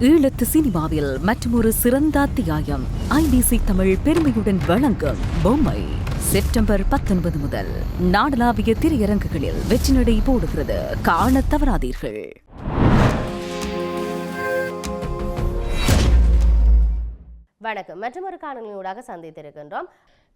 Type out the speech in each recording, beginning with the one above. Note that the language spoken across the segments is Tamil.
ஈழத்து சினிமாவில் மற்றொரு சிறந்த அத்தியாயம். ஐபிசி தமிழ் பெருமையுடன் வழங்கும் பொம்மை. செப்டம்பர் பத்தொன்பது முதல் நாடளாவிய திரையரங்குகளில் வெற்றி நடை போடுகிறது. காண தவறாதீர்கள். வணக்கம். மற்றொரு காணொலியூடாக சந்தித்திருக்கின்றோம்.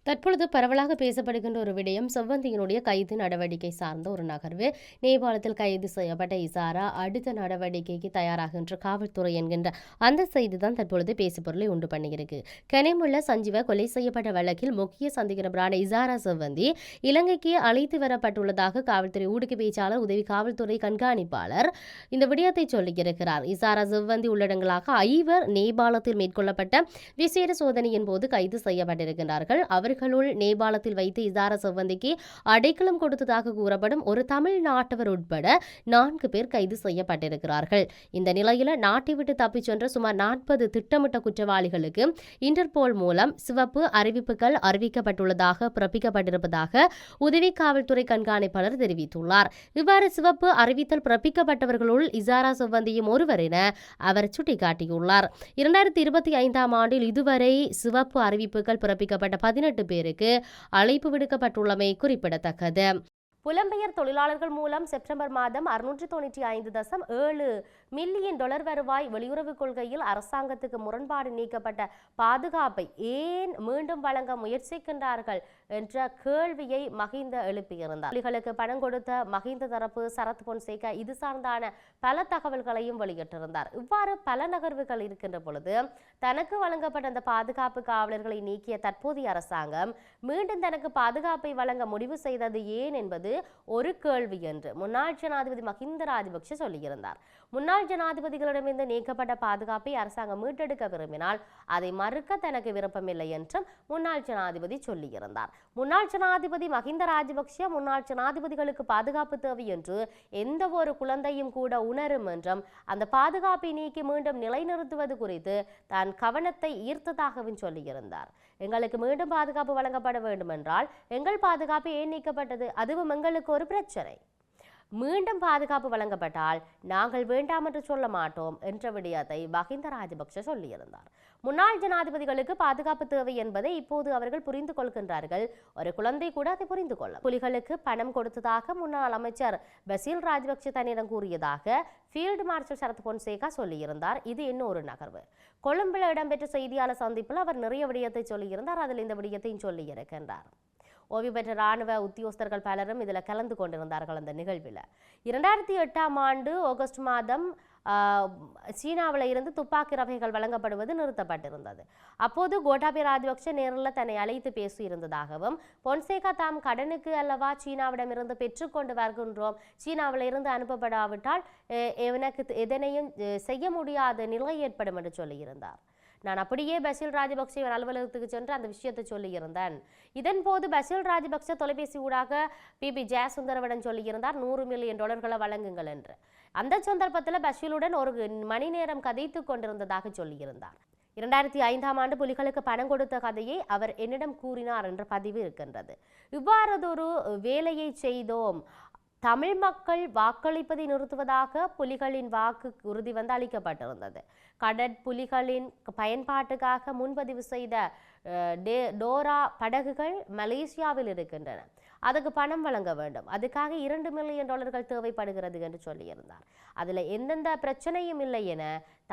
தற்பொழுது பரவலாக பேசப்படுகின்ற ஒரு விடயம் செவ்வந்தியினுடைய கைது நடவடிக்கை சார்ந்த ஒரு நகர்வு. நேபாளத்தில் கைது செய்யப்பட்ட இசாரா அடுத்த நடவடிக்கைக்கு தயாராகின்ற காவல்துறை என்கின்ற அந்த செய்தி தான் தற்பொழுது பேசுபொருளை உண்டு பண்ணியிருக்கு. கனிமுள்ள சஞ்சீவ கொலை செய்யப்பட்ட வழக்கில் முக்கிய சந்திக்க இசாரா செவ்வந்தி இலங்கைக்கு அழைத்து வரப்பட்டுள்ளதாக காவல்துறை ஊடக பேச்சாளர் உதவி காவல்துறை கண்காணிப்பாளர் இந்த விடயத்தை சொல்லியிருக்கிறார். இசாரா செவ்வந்தி உள்ளடங்களாக ஐவர் நேபாளத்தில் மேற்கொள்ளப்பட்ட விசேட சோதனையின் போது கைது செய்யப்பட்டிருக்கின்றார்கள். அவர்களுள் நேபாளத்தில் வைத்து இசாரா செவ்வந்திக்கு அடைக்கலம் கொடுத்ததாக கூறப்படும் ஒரு தமிழ் நாட்டவர் உட்பட நான்கு பேர் கைது செய்யப்பட்டிருக்கிறார்கள். இந்த நிலையில நாட்டை விட்டு தப்பிச் சென்ற சுமார் நாற்பது திட்டமிட்ட குற்றவாளிகளுக்கு இன்டர்போல் மூலம் சிவப்பு அறிவிப்புகள் அறிவிக்கப்பட்டுள்ளதாக பிறப்பிக்கப்பட்டிருப்பதாக உதவி காவல்துறை கண்காணிப்பாளர் தெரிவித்துள்ளார். இவ்வாறு சிவப்பு அறிவித்தல் பிறப்பிக்கப்பட்டவர்களுள் இசாரா செவ்வந்தியும் ஒருவர் என அவர் சுட்டிக்காட்டியுள்ளார். இரண்டாயிரத்தி இருபத்தி ஐந்தாம் ஆண்டில் இதுவரை சிவப்பு அறிவிப்புகள் பிறப்பிக்கப்பட்ட பதினெட்டு பேருக்கு அழைப்பு விடுக்கப்பட்டுள்ளமை குறிப்பிடத்தக்கது. புலம்பெயர் தொழிலாளர்கள் மூலம் செப்டம்பர் மாதம் அறுநூற்றி தொண்ணூற்றி ஐந்து தசம் ஏழு மில்லியன் டாலர் வருவாய் வெளியுறவுக் கொள்கையில் அரசாங்கத்துக்கு முரண்பாடு நீக்கப்பட்ட பாதுகாப்பை ஏன் மீண்டும் வழங்க முயற்சிக்கின்றார்கள் என்ற கேள்வியை மகிந்த எழுப்பியிருந்தார். புலிகளுக்கு பணம் கொடுத்த மகிந்த தரப்பு சரத் பொன்சேகா இது சார்ந்தான பல தகவல்களையும் வெளியிட்டிருந்தார். இவ்வாறு பல நகர்வுகள் இருக்கின்ற பொழுது தனக்கு வழங்கப்பட்ட அந்த பாதுகாப்பு காவலர்களை நீக்கிய தற்போதைய அரசாங்கம் மீண்டும் தனக்கு பாதுகாப்பை வழங்க முடிவு செய்தது ஏன் என்பது ஒரு கேள்வி என்று முன்னாள் ஜனாதிபதி மஹிந்த ராஜபக்ஷ சொல்லியிருந்தார். முன்னாள் ஜனாதிபதிகளிடமிருந்து நீக்கப்பட்ட பாதுகாப்பை அரசாங்கம் மீட்டெடுக்க விரும்பினால் அதை மறுக்க தனக்கு விருப்பமில்லை என்றும் முன்னாள் ஜனாதிபதி சொல்லியிருந்தார். முன்னாள் ஜனாதிபதி மஹிந்த ராஜபக்ஷ முன்னாள் ஜனாதிபதிகளுக்கு பாதுகாப்பு தேவை என்று எந்த ஒரு குழந்தையும் கூட உணரும் என்றும் அந்த பாதுகாப்பை நீக்கி மீண்டும் நிலைநிறுத்துவது குறித்து தான் கவனத்தை ஈர்த்ததாகவும் சொல்லியிருந்தார். எங்களுக்கு மீண்டும் பாதுகாப்பு வழங்கப்பட வேண்டும் என்றால் எங்கள் பாதுகாப்பு ஏன் நீக்கப்பட்டது? அதுவும் எங்களுக்கு ஒரு பிரச்சனை. மீண்டும் பாதுகாப்பு வழங்கப்பட்டால் நாங்கள் வேண்டாம் என்று சொல்ல மாட்டோம் என்ற விடயத்தை மஹிந்த ராஜபக்ஷ சொல்லியிருந்தார். முன்னாள் ஜனாதிபதிகளுக்கு பாதுகாப்பு தேவை என்பதை இப்போது அவர்கள் புரிந்து கொள்கின்றார்கள். ஒரு குழந்தை கூட அதை புரிந்து கொள்ள புலிகளுக்கு பணம் கொடுத்ததாக முன்னாள் அமைச்சர் பசீல் ராஜபக்ஷ தன்னிடம் கூறியதாக ஃபீல்டு மார்ஷல் சரத் பொன்சேகா சொல்லியிருந்தார். இது இன்னொரு நகர்வு. கொழும்பில் இடம்பெற்ற செய்தியாளர் சந்திப்பில் அவர் நிறைய விடயத்தை சொல்லியிருந்தார். அதில் இந்த விடயத்தையும் சொல்லியிருக்கின்றார். ஓய்வு பெற்ற ராணுவ உத்தியோகஸ்தர்கள் பலரும் இதில் கலந்து கொண்டிருந்தார்கள் அந்த நிகழ்வில். இரண்டாயிரத்தி எட்டாம் ஆண்டு ஆகஸ்ட் மாதம் சீனாவில் இருந்து துப்பாக்கி ரவைகள் வழங்கப்படுவது நிறுத்தப்பட்டிருந்தது. அப்போது கோட்டாபய ராஜபக்ஷ நேரில் தன்னை அழைத்து பேசியிருந்ததாகவும் பொன்சேகா தாம் கடனுக்கு அல்லவா சீனாவிடமிருந்து பெற்றுக்கொண்டு வருகின்றோம் சீனாவில் இருந்து அனுப்பப்படாவிட்டால் எனக்கு எதனையும் செய்ய முடியாத நிலை ஏற்படும் என்று சொல்லியிருந்தார். நான் அப்படியே பசில் ராஜபக்சேவின் அலுவலகத்துக்கு சென்று அந்த விஷயத்தை சொல்லியிருந்தேன். இதன் போது பசில் ராஜபக்ச தொலைபேசி ஊடாக பிபி ஜெயசுந்தரவிடம் சொல்லியிருந்தார் நூறு மில்லியன் டாலர்களை வழங்குங்கள் என்று. அந்த சந்தர்ப்பத்தில் பஷீலுடன் ஒரு மணி நேரம் கதைத்து கொண்டிருந்ததாக சொல்லியிருந்தார். இரண்டாயிரத்தி ஐந்தாம் ஆண்டு புலிகளுக்கு பணம் கொடுத்த கதையை அவர் என்னிடம் கூறினார் என்ற பதிவு இருக்கின்றது. இவ்வாறதொரு வேலையை செய்தோம். தமிழ் மக்கள் வாக்களிப்பதை நிறுத்துவதாக புலிகளின் வாக்கு உறுதி வந்து அளிக்கப்பட்டிருந்தது. கடற்புலிகளின் பயன்பாட்டுக்காக முன்பதிவு செய்த டே டோரா படகுகள் மலேசியாவில் இருக்கின்றன. அதுக்கு பணம் வழங்க வேண்டும். அதுக்காக இரண்டு மில்லியன் டாலர்கள் தேவைப்படுகிறது என்று சொல்லியிருந்தார். அதில் எந்தெந்த பிரச்சனையும் இல்லை என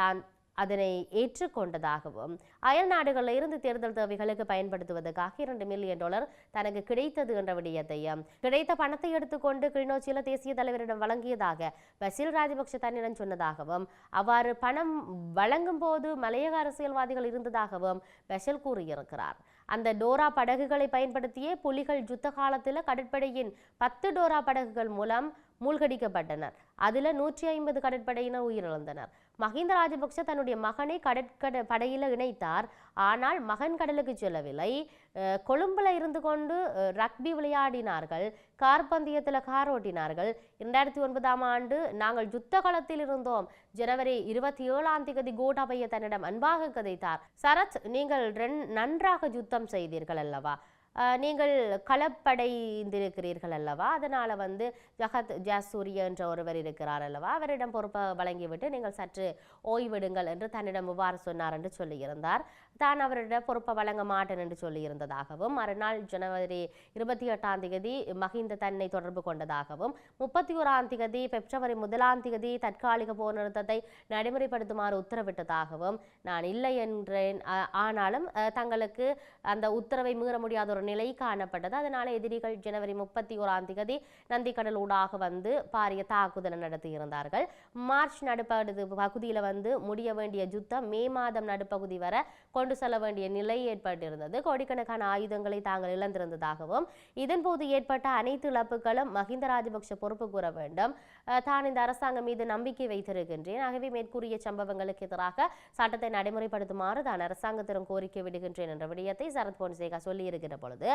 தான் அதனை ஏற்றுக்கொண்டதாகவும் அயல் நாடுகளில் இருந்து தேர்தல் தேவைகளுக்கு பயன்படுத்துவதற்காக இரண்டு மில்லியன் டாலர் தனக்கு கிடைத்தது என்ற விடயத்தையும் கிடைத்த பணத்தை எடுத்துக்கொண்டு கிளிநொச்சியில் தேசிய தலைவரிடம் வழங்கியதாக பசில் ராஜபக்ஷ தன்னிடம் சொன்னதாகவும் அவ்வாறு பணம் வழங்கும் போது மலையக அரசியல்வாதிகள் இருந்ததாகவும் பசில் கூறியிருக்கிறார். அந்த டோரா படகுகளை பயன்படுத்தியே புலிகள் யுத்த காலத்தில் கடற்படையின் பத்து டோரா படகுகள் மூலம் மூழ்கடிக்கப்பட்டனர். அதில் நூற்றி ஐம்பது கடற்படையினர் உயிரிழந்தனர். மஹிந்த ராஜபக்ச தன்னுடைய மகனை கடற்கட படையில் இணைத்தார். ஆனால் மகன் கடலுக்கு செல்லவில்லை. கொழும்பில் இருந்து கொண்டு ரக்பி விளையாடினார்கள். கார் பந்தயத்தில் கார் ஓட்டினார்கள். இரண்டாயிரத்தி ஒன்பதாம் ஆண்டு நாங்கள் யுத்த காலத்தில் இருந்தோம். ஜனவரி இருபத்தி ஏழாம் தேதி கோட்டாபைய தன்னிடம் அன்பாக கதைத்தார். சரத் நீங்கள் நன்றாக யுத்தம் செய்தீர்கள் அல்லவா? நீங்கள் களப்படைந்திருக்கிறீர்கள் அல்லவா அதனால் வந்து ஜகத் ஜாசூரிய என்ற ஒருவர் இருக்கிறார் அல்லவா அவரிடம் பொறுப்பை வழங்கிவிட்டு நீங்கள் சற்று ஓய்விடுங்கள் என்று தன்னிடம் இவ்வாறு சொன்னார் என்று சொல்லியிருந்தார். தான் அவரிடம் பொறுப்பை வழங்க மாட்டேன் என்று சொல்லியிருந்ததாகவும் மறுநாள் ஜனவரி இருபத்தி எட்டாம் தேதி மஹிந்த தன்னை தொடர்பு கொண்டதாகவும் முப்பத்தி ஓராம் தேதி பிப்ரவரி முதலாம் தேதி தற்காலிக போர் நிறுத்தத்தை நடைமுறைப்படுத்துமாறு உத்தரவிட்டதாகவும் நான் இல்லை என்றேன். ஆனாலும் தங்களுக்கு அந்த உத்தரவை மீற முடியாத ஒரு நிலை காணப்பட்டது. அதனால எதிரிகள் ஜனவரி முப்பத்தி ஓராம் தேதி நந்திக்கடல் ஊடாக வந்து பாரிய தாக்குதலை நடத்தியிருந்தார்கள். மார்ச் நடுப்பகுதி பகுதியில் வந்து முடிய வேண்டிய யுத்தம் மே மாதம் நடுப்பகுதி வரை கொண்டு செல்ல வேண்டிய நிலை ஏற்பட்டிருந்தது. கோடிக்கணக்கான ஆயுதங்களை தாங்கள் இழந்திருந்ததாகவும் இதன்போது ஏற்பட்ட அனைத்து இழப்புகளும் மஹிந்த ராஜபக்ஷ பொறுப்பு கூற வேண்டும். தான் இந்த அரசாங்கம் மீது நம்பிக்கை வைத்திருக்கின்றேன். ஆகவே மேற்கூறிய சம்பவங்களுக்கு எதிராக சட்டத்தை நடைமுறைப்படுத்துமாறு தான் அரசாங்கத்திடம் கோரிக்கை விடுகின்றேன் என்ற விடயத்தை சரத் பொன்சேகா சொல்லியிருக்கிற பொழுது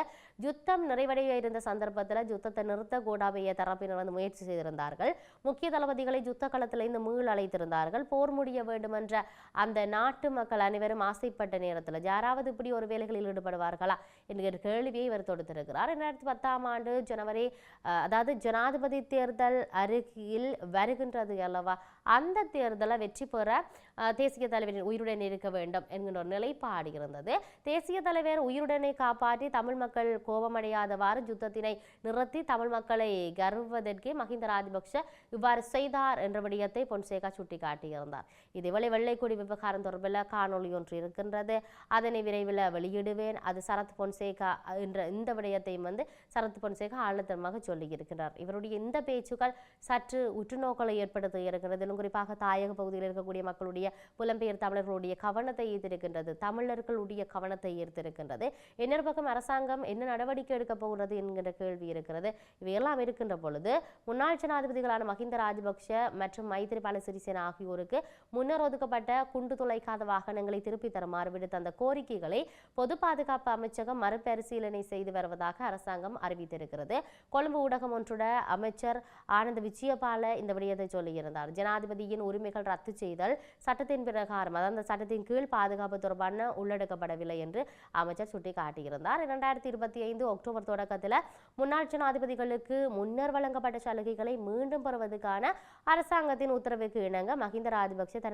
யுத்தம் நிறைவடைய இருந்த சந்தர்ப்பத்தில் யுத்தத்தை நிறுத்த கோடாபய தரப்பினர் வந்து முயற்சி செய்திருந்தார்கள். முக்கிய தளபதிகளை யுத்த களத்திலிருந்து மீள் அழைத்திருந்தார்கள். போர் முடிய வேண்டும் என்ற அந்த நாட்டு மக்கள் அனைவரும் ஆசைப்பட்ட நேரத்தில் யாராவது இப்படி ஒரு வேலைகளில் ஈடுபடுவார்களா? என்கிற கேள்வியை இவர் தொடுத்திருக்கிறார். இரண்டாயிரத்தி பத்தாம் ஆண்டு ஜனவரி அதாவது ஜனாதிபதி தேர்தல் அருகில் வருகின்றது அல்லவா? அந்த தேர்தலை வெற்றி பெற தேசிய தலைவரின் உயிருடன் இருக்க வேண்டும் என்கின்ற ஒரு நிலைப்பாடு இருந்தது. தேசிய தலைவர் உயிருடனை காப்பாற்றி தமிழ் மக்கள் கோபமடையாதவாறு யுத்தத்தினை நிறுத்தி தமிழ் மக்களை கருவதற்கே மஹிந்த ராஜபக்ஷ இவ்வாறு செய்தார் என்ற விடயத்தை பொன்சேகா சுட்டிக்காட்டியிருந்தார். இதேவேளை வெள்ளைக்கொடி விவகாரம் தொடர்பில் காணொளி ஒன்று இருக்கின்றது. அதனை விரைவில் வெளியிடுவேன். அது சரத் பொன்சேகா என்ற இந்த விடயத்தையும் வந்து சரத் பொன்சேகா ஆழத்தமாக சொல்லியிருக்கிறார். இவருடைய இந்த பேச்சுக்கள் சற்று உற்றுநோக்கலை ஏற்படுத்தி இருக்கிறது குறிப்பாக தாயக பகுதியில் இருக்கக்கூடிய மக்களுடைய புலம்பெயர் தமிழர்களுடைய கவனத்தை ஈர்த்திருக்கின்றது. தமிழர்களுடைய கவனத்தை ஈர்த்திருக்கின்றது. இன்னொரு பக்கம் அரசாங்கம் என்ன நடவடிக்கை எடுக்க போகிறது என்கிற கேள்வி இருக்கிறது. இவையெல்லாம் இருக்கின்ற பொழுது முன்னாள் ஜனாதிபதிகளான மஹிந்த ராஜபக்ஷ மற்றும் மைத்திரிபால சிறிசேன ஆகியோருக்கு முன்னர் ஒதுக்கப்பட்ட குண்டு துளைக்காத வாகனங்களை திருப்பி தருமாறு விடுத்த அந்த கோரிக்கைகளை பொது பாதுகாப்பு அமைச்சகம் மறுபரிசீலனை செய்து வருவதாக அரசாங்கம் அறிவித்திருக்கிறது. கொழும்பு ஊடகம் ஒன்றுட அமைச்சர் ஆனந்த விஜயபால இந்த விடயத்தை சொல்லியிருந்தார். ஜனாதிபதியின் உரிமைகள் ரத்து செய்தல் சட்டத்தின் பிரகாரம் அதாவது அந்த சட்டத்தின் கீழ் பாதுகாப்பு தொடர்பான உள்ளடக்கப்படவில்லை என்று அமைச்சர் சுட்டிக்காட்டியிருந்தார். இரண்டாயிரத்தி இருபத்தி ஐந்து அக்டோபர் தொடக்கத்தில் முன்னாள் ஜனாதிபதிகளுக்கு முன்னர் வழங்கப்பட்ட சலுகைகளை மீண்டும் பெறுவதற்கான அரசாங்கத்தின் உத்தரவுக்கு இணங்க மஹிந்த ராஜபக்சே தனது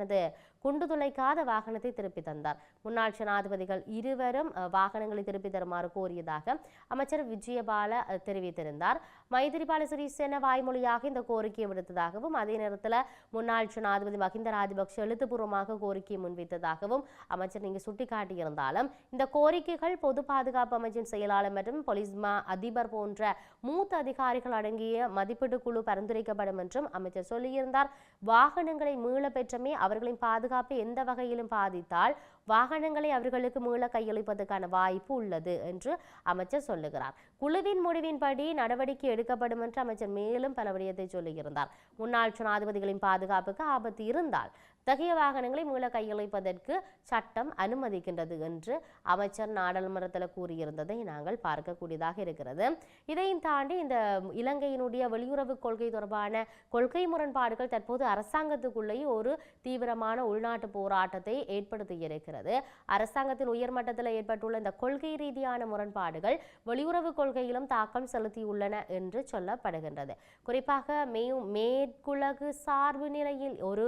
குண்டு துளைக்காத வாகனத்தை திருப்பி தந்தார். முன்னாள் ஜனாதிபதிகள் இருவரும் வாகனங்களை திருப்பி தருமாறு கோரியதாக அமைச்சர் விஜயபால தெரிவித்திருந்தார். மைத்திரிபால சிறிசேன வாய்மொழியாக இந்த கோரிக்கையை விடுத்ததாகவும் அதே நேரத்தில் முன்னாள் ஜனாதிபதி மஹிந்த ராஜபக்ஷ எழுத்துப்பூர்வமாக கோரிக்கையை முன்வைத்ததாகவும் அமைச்சர் நீங்கள் சுட்டிக்காட்டியிருந்தாலும் இந்த கோரிக்கைகள் பொது பாதுகாப்பு அமைச்சின் செயலாளர் மற்றும் போலீஸ் அதிபர் போன்ற மூத்த அதிகாரிகள் அடங்கிய மதிப்பீட்டு குழு பரிந்துரைக்கப்படும் என்றும் அமைச்சர் சொல்லியிருந்தார். வாகனங்களை மீள பெற்றமே அவர்களின் பாதுகாப்பை எந்த வகையிலும் பாதித்தால் வாகனங்களை அவர்களுக்கு மீள கையளிப்பதற்கான வாய்ப்பு உள்ளது என்று அமைச்சர் சொல்லுகிறார். குழுவின் முடிவின்படி நடவடிக்கை எடுக்கப்படும் என்று அமைச்சர் மேலும் பல விடயத்தை சொல்லியிருந்தார். முன்னாள் ஜனாதிபதிகளின் பாதுகாப்புக்கு ஆபத்து இருந்தால் தகைய வாகனங்களை மீள கையளிப்பதற்கு சட்டம் அனுமதிக்கின்றது என்று அமைச்சர் நாடாளுமன்றத்தில் கூறியிருந்ததை நாங்கள் பார்க்கக்கூடியதாக இருக்கிறது. இதையும் தாண்டி இந்த இலங்கையினுடைய வெளியுறவு கொள்கை தொடர்பான கொள்கை முரண்பாடுகள் தற்போது அரசாங்கத்துக்குள்ளேயே ஒரு தீவிரமான உள்நாட்டு போராட்டத்தை ஏற்படுத்தி இருக்கிறது. அரசாங்கத்தின் உயர்மட்டத்தில் ஏற்பட்டுள்ள இந்த கொள்கை ரீதியான முரண்பாடுகள் வெளியுறவு கொள்கையிலும் தாக்கம் செலுத்தியுள்ளன என்று சொல்லப்படுகின்றது. குறிப்பாக மே மேற்குலகு சார்பு நிலையில் ஒரு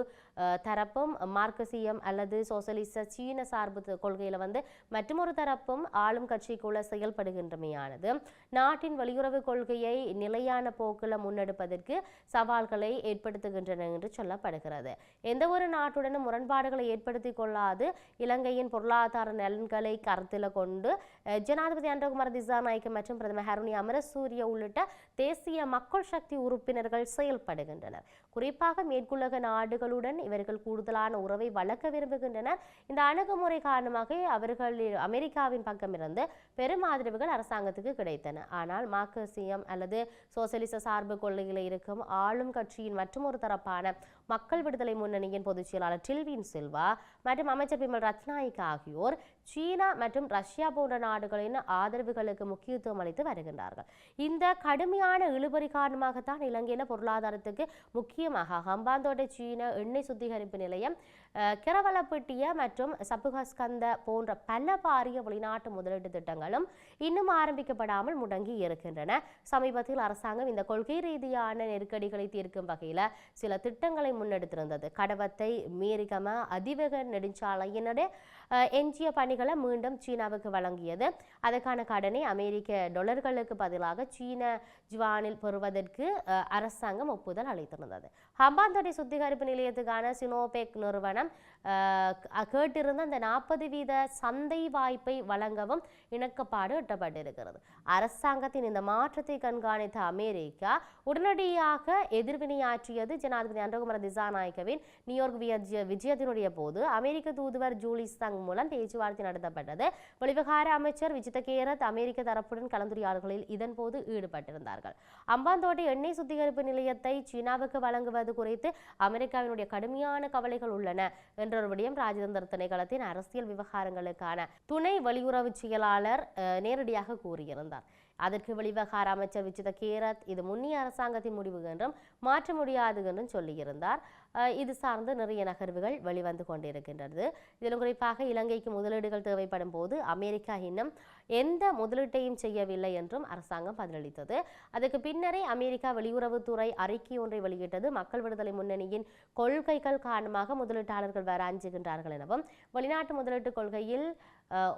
தரப்பும் மார்க்சியம் அல்லது சோசலிச சீன சார்பு கொள்கையில் வந்து மற்றொரு தரப்பும் ஆளும் கட்சிக்குள்ள செயல்படுகின்றமையானது. நாட்டின் வெளியுறவு கொள்கையை நிலையான போக்கில் முன்னெடுப்பதற்கு சவால்களை ஏற்படுத்துகின்றன என்று சொல்லப்படுகிறது. எந்த ஒரு நாட்டுடனும் முரண்பாடுகளை ஏற்படுத்தி கொள்ளாது இலங்கையின் பொருளாதார நலன்களை கருத்தில் கொண்டு ஜனாதிபதி அன்றகுமார் திசாநாயக்கு மற்றும் பிரதமர் ஹருணி அமரசூரிய உள்ளிட்ட தேசிய மக்கள் சக்தி உறுப்பினர்கள் செயல்படுகின்றனர். குறிப்பாக மேற்குலக நாடுகளுடன் இவர்கள் கூடுதலான உறவை வளர்க்க விரும்புகின்றனர். இந்த அணுகுமுறை காரணமாக அவர்கள் அமெரிக்காவின் பக்கமிருந்து பெரும் ஆதரவுகள் அரசாங்கத்துக்கு கிடைத்தன. ஆனால் மார்க்சியம் அல்லது சோசியலிச சார்பு கொள்கையில் இருக்கும் ஆளும் கட்சியின் மற்றும் ஒரு தரப்பான மக்கள் விடுதலை முன்னணியின் பொதுச் செயலாளர் டில்வின் சில்வா மற்றும் அமைச்சர் பிமல் ரத்நாயக் ஆகியோர் சீனா மற்றும் ரஷ்யா போன்ற நாடுகளின் ஆதரவுகளுக்கு முக்கியத்துவம் அளித்து வருகின்றார்கள். இந்த கடுமையான இழுபறி காரணமாகத்தான் இலங்கையின் பொருளாதாரத்துக்கு முக்கியமாக ஹம்பாந்தோட்டை சீன எண்ணெய் சுத்திகரிப்பு நிலையம் கிரவலப்பட்டிய மற்றும் சப்புகஸ்கந்த போன்ற பல பாரிய வெளிநாட்டு முதலீட்டு திட்டங்களும் இன்னும் ஆரம்பிக்கப்படாமல் முடங்கி இருக்கின்றன. சமீபத்தில் அரசாங்கம் இந்த கொள்கை ரீதியான நெருக்கடிகளை தீர்க்கும் வகையில் சில திட்டங்களை முன்னெடுத்திருந்தது. கடவத்தை மீரிகம அதிவேக நெடுஞ்சாலையினுடைய எஞ்சிய பணிகளை மீண்டும் சீனாவுக்கு வழங்கியது. அதற்கான கடனை அமெரிக்க டொலர்களுக்கு பதிலாக சீன ஜுவானில் பெறுவதற்கு அரசாங்கம் ஒப்புதல் அளித்திருந்தது. ஹம்பாந்தோட்டை சுத்திகரிப்பு நிலையத்துக்கான சினோபெக் நிறுவனம் கேட்டிருந்த அந்த நாற்பது வீத சந்தை வாய்ப்பை வழங்கவும் இணக்கப்பாடு எட்டப்பட்டிருக்கிறது. அரசாங்கத்தின் இந்த மாற்றத்தை கண்காணித்த அமெரிக்கா உடனடியாக எதிர்வினையாற்றியது ஜனாதிபதி அன்றகுமர திசாநாயக்கவின் நியூயார்க் விஜய விஜயத்தினுடைய போது. அமெரிக்க தூதுவர் ஜூலி சங் மூலம் பேச்சுவார்த்தை நடத்தப்பட்டது. வெளிவிகார அமைச்சர் விஜித கேரத் அமெரிக்க தரப்புடன் கலந்துரையாடல்களில் இதன் போது ஈடுபட்டிருந்தார்கள். அம்பாந்தோட்டை எண்ணெய் சுத்திகரிப்பு நிலையத்தை சீனாவுக்கு வழங்குவது குறித்து அமெரிக்காவினுடைய கடுமையான கவலைகள் உள்ளன என்று ஒரு விடயம் ராஜதந்திர திணைக்களத்தின் அரசியல் விவகாரங்களுக்கான துணை வெளியுறவு செயலாளர் நேரடியாக கூறியிருந்தார். அதற்கு வெளிவகார அமைச்சர் விஜித கேரத் இது முன்னிய அரசாங்கத்தின் முடிவு என்றும் மாற்ற முடியாது என்றும் சொல்லியிருந்தார். இது சார்ந்து நிறைய நகர்வுகள் வெளிவந்து கொண்டிருக்கின்றது. இதிலும் குறிப்பாக இலங்கைக்கு முதலீடுகள் தேவைப்படும் போது அமெரிக்கா இன்னும் எந்த முதலீட்டையும் செய்யவில்லை என்றும் அரசாங்கம் பதிலளித்தது. அதுக்கு பின்னரே அமெரிக்கா வெளியுறவுத்துறை அறிக்கை ஒன்றை வெளியிட்டது. மக்கள் விடுதலை முன்னணியின் கொள்கைகள் காரணமாக முதலீட்டாளர்கள் வர அஞ்சுகின்றார்கள் எனவும் வெளிநாட்டு முதலீட்டு கொள்கையில்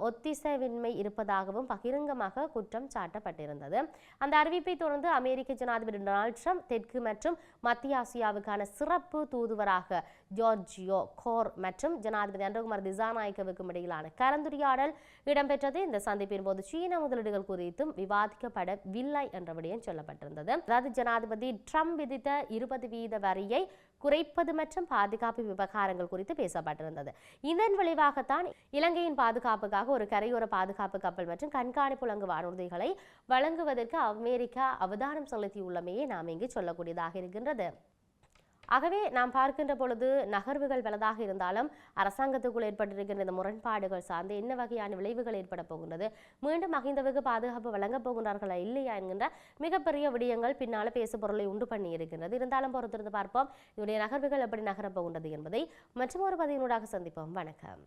ஒத்திசைவின்மை இருப்பதாகவும் பகிரங்கமாக குற்றம் சாட்டப்பட்டிருந்தது. அந்த அறிவிப்பை தொடர்ந்து அமெரிக்க ஜனாதிபதி டொனால்ட் ட்ரம்ப் தெற்கு மற்றும் மத்திய ஆசியாவுக்கான சிறப்பு தூதுவராக ஜோர்ஜியோ கோர் மற்றும் ஜனாதிபதி அன்றகுமார் திசாநாயக்கவுக்கும் இடையிலான கலந்துரையாடல் இடம்பெற்றது. இந்த சந்திப்பின் போது சீன முதலீடுகள் குறித்தும் விவாதிக்கப்படவில்லை என்ற விடயம் சொல்லப்பட்டிருந்தது. அதாவது ஜனாதிபதி ட்ரம்ப் விதித்த இருபது வீத வரியை குறைப்பது மற்றும் பாதுகாப்பு விவகாரங்கள் குறித்து பேசப்பட்டிருந்தது. இதன் விளைவாகத்தான் இலங்கையின் பாதுகாப்புக்காக ஒரு கரையோர பாதுகாப்பு கப்பல் மற்றும் கண்காணிப்பு உலங்கு வானூர்திகளை வழங்குவதற்கு அமெரிக்கா அவதானம் செலுத்தியுள்ளமையே நாம் இங்கு சொல்லக்கூடியதாக இருக்கின்றது. ஆகவே நாம் பார்க்கின்ற பொழுது நகர்வுகள் பலதாக இருந்தாலும் அரசாங்கத்துக்குள் ஏற்பட்டிருக்கின்ற இந்த முரண்பாடுகள் சார்ந்து என்ன வகையான விளைவுகள் ஏற்பட போகின்றது மீண்டும் மகிந்தவுக்கு பாதுகாப்பு வழங்கப் போகின்றார்களா இல்லையா என்கின்ற மிகப்பெரிய விடயங்கள் பின்னால பேசு பொருளை உண்டு பண்ணி இருக்கின்றது. இருந்தாலும் பொறுத்திருந்து பார்ப்போம் இதனுடைய நகர்வுகள் எப்படி நகரப் போகின்றது என்பதை. மற்றும் ஒரு பதிவினூடாக சந்திப்போம். வணக்கம்.